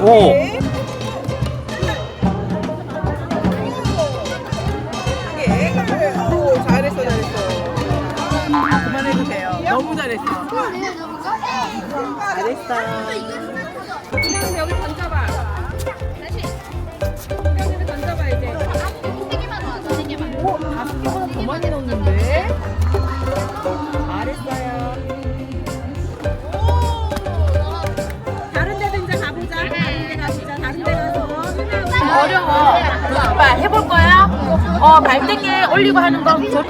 오. 오, 잘했어, 잘했어. 그만해도 돼요. 너무 잘했어. 잘했어. 그냥 여기 던져봐. 다시. 여기 던져봐 이제. 세 개만 넣어. 세 개만. 오, 다섯 개보다 더 많이 넣었 어려워. 오빠 해볼 거야? 어, 발등에 올리고 하는 거. 저...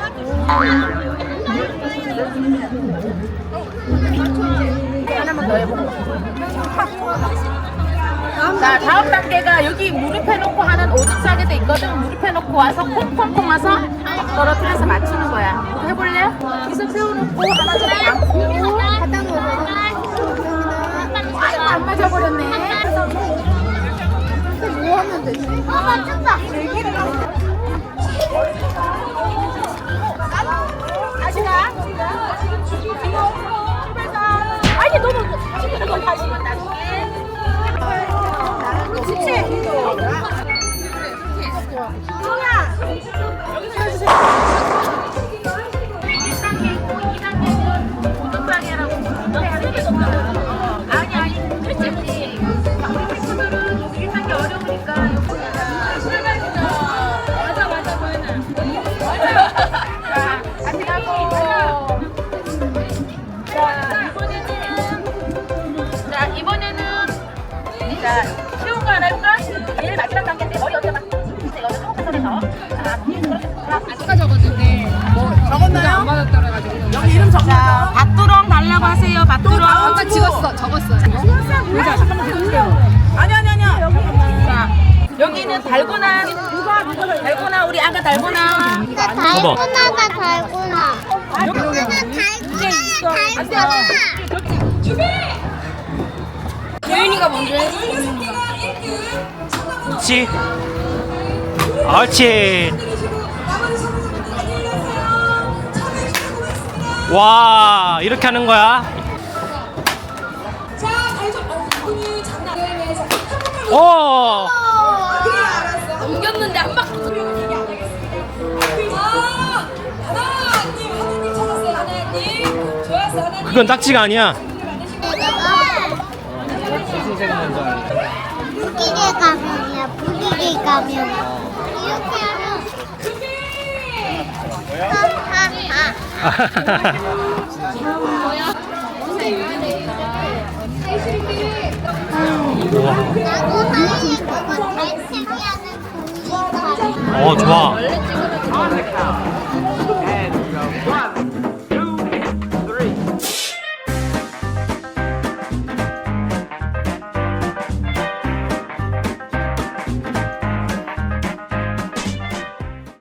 하나만 더 해보고. 자, 다음 단계가 여기 무릎에 놓고 하는 오줌 싸게 돼 있거든. 무릎에 놓고 와서 콩콩콩 와서 떨어뜨려서 맞추는 거야. 이거 해볼래? 기서 세워놓고 하나 좀 감고. 아이고, 안 맞아버렸네. 아, 맞췄다. 자 쉬운 거 하나 해볼까? 제일 마지막 단계인데 머리 어디다 막 여기 그렇게 아까 적었는데 뭐 적었나요? 안 맞았다 그래가지고. 여기 이름 적어. 자 밭두렁 달라고 하세요 밭두렁 아까 찍었어. 적었어. 보자, 잠깐만 해주세요. 아니, 아니, 아니야. 자, 여기는 달고나 달고나 우리 아가 달고나 달고나다 달고나. 달고나 달고나. 예 은이가 먼저 해. 그렇지. 옳지. 와, 이렇게 하는 거야. 오! 넘겼는데 한 박. 그건 딱지가 아니야. 무기개 가면이야. 무기개 가면. 이렇게 하면. 하하하. 우와. 나도 사이에 그거 땡땡이 하는 공기 가면. 어, 좋아